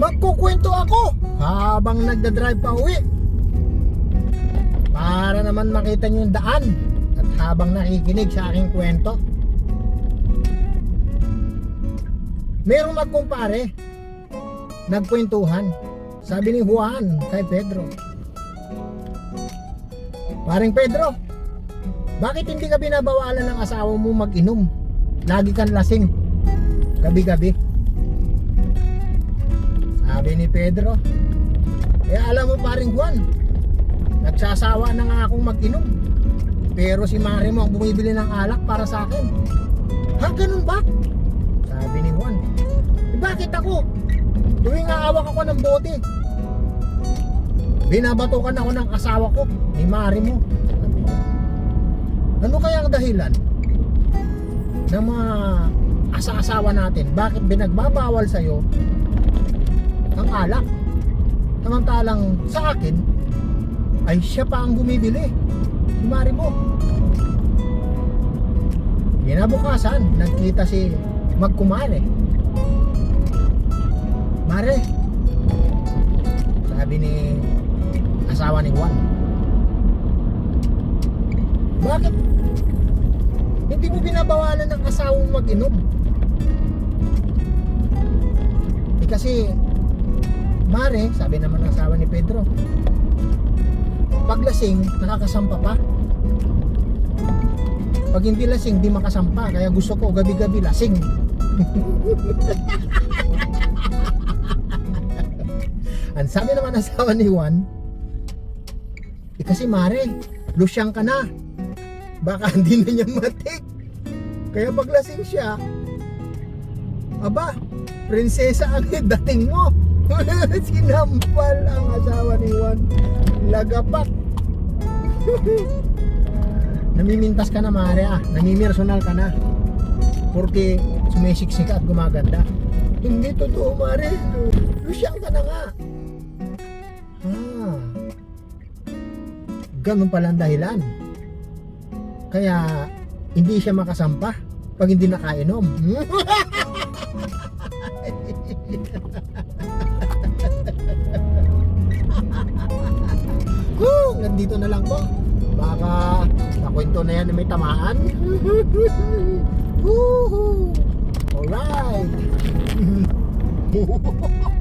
magkukwento ako habang nagdadrive pa uwi. Para naman makita niyo yung daan at habang nakikinig sa aking kwento. Merong magkumpare, nagkwentuhan. Sabi ni Juan kay Pedro. Paring Pedro, bakit hindi ka binabawalan ng asawa mo mag-inom? Lagi kang lasing. Gabi-gabi. Sabi ni Pedro, eh alam mo paring Juan, nagsasawa na nga akong mag-inom. Pero si Mari mo ang bumibili ng alak para sa akin. Ha, ganun ba? Sabi ni Juan. Eh, bakit ako? Tuwing aawak ako ng bote. Binabatukan ako ng asawa ko, ni Mari mo. Sabi niya. Ano kaya ang dahilan ng mga asa-asawa natin? Bakit binagbabawal sa'yo ang alak? Samantalang sa akin, ay siya pa ang bumibili. Si Mari mo. Kinabukasan, nagkita si magkumare. Mare, sabi ni asawa ni Juan. Bakit? Hindi mo binabawalan ng asawa mo mag-inom. Eh kasi, Mare, sabi naman ng asawa ni Pedro, pag lasing, nakakasampa pa. Pag hindi lasing, di makasampa. Kaya gusto ko gabi-gabi lasing. Ang sabi naman asawa ni Juan, eh kasi Mare, lusyang ka na. Baka hindi na niya matik. Kaya pag lasing siya, aba, prinsesa ang dating mo. Sinampal ang asawa ni Juan. Lagapak. Namimintas ka na Mare ah. Namimirsonal ka na. Porque sumisiksik at gumaganda. Hindi totoo Mare. Lusyang ka na nga. Ah. Ganun pala ang dahilan. Kaya hindi siya makasampa pag hindi nakainom. Nandito na lang po. Baka nakwento na yan na may tamaan. Woohoo! Alright!